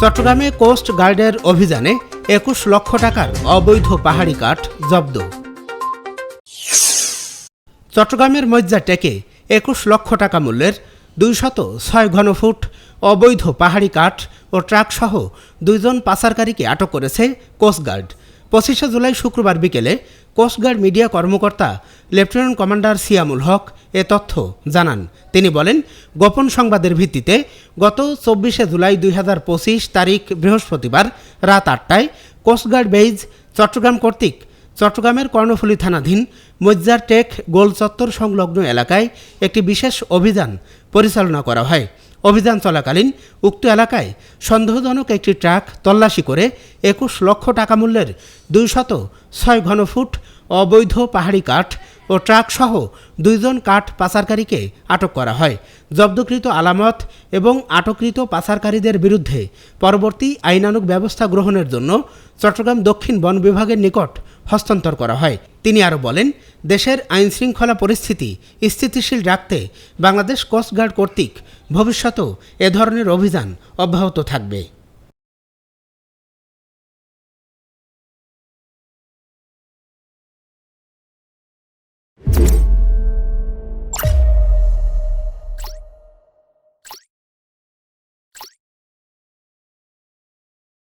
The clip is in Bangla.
চট্টগ্রামে কোস্ট গার্ডের অভিযানে একুশ লক্ষ টাকার অবৈধ পাহাড়ি কাঠ জব্দ। চট্টগ্রামের মজ্জা টেকে একুশ লক্ষ টাকা মূল্যের দুইশত ছয় ঘনফুট অবৈধ পাহাড়ি কাঠ ও ট্রাকসহ দুইজন পাচারকারীকে আটক করেছে কোস্টগার্ড পঁচিশে জুলাই শুক্রবার বিকেলে কোস্টগার্ড মিডিয়া কর্মকর্তা লেফটেন্যান্ট কমান্ডার সিয়ামুল হক এ তথ্য জানান। তিনি বলেন, গোপন সংবাদের ভিত্তিতে গত চব্বিশে জুলাই দুই হাজার পঁচিশ তারিখ বৃহস্পতিবার রাত আটটায় কোস্টগার্ড বেইজ চট্টগ্রাম কর্তৃক চট্টগ্রামের কর্ণফুলী থানাধীন মজ্জার টেক গোল চত্বর সংলগ্ন এলাকায় একটি বিশেষ অভিযান পরিচালনা করা হয়। অভিযান চলাকালীন উক্ত এলাকায় সন্দেহজনক একটি ট্রাক তল্লাশি করে একুশ লক্ষ টাকা মূল্যের দুইশত ছয় ঘনফুট অবৈধ পাহাড়ি কাঠ ও ট্রাকসহ দুইজন কাঠ পাচারকারীকে আটক করা হয়। জব্দকৃত আলামত এবং আটককৃত পাচারকারীদের বিরুদ্ধে পরবর্তী আইনানুগ ব্যবস্থা গ্রহণের জন্য চট্টগ্রাম দক্ষিণ বন বিভাগের নিকট হস্তান্তর করা হয়। তিনি আরও বলেন, দেশের আইনশৃঙ্খলা পরিস্থিতি স্থিতিশীল রাখতে বাংলাদেশ কোস্টগার্ড কর্তৃক ভবিষ্যতেও এ ধরনের অভিযান অব্যাহত থাকবে।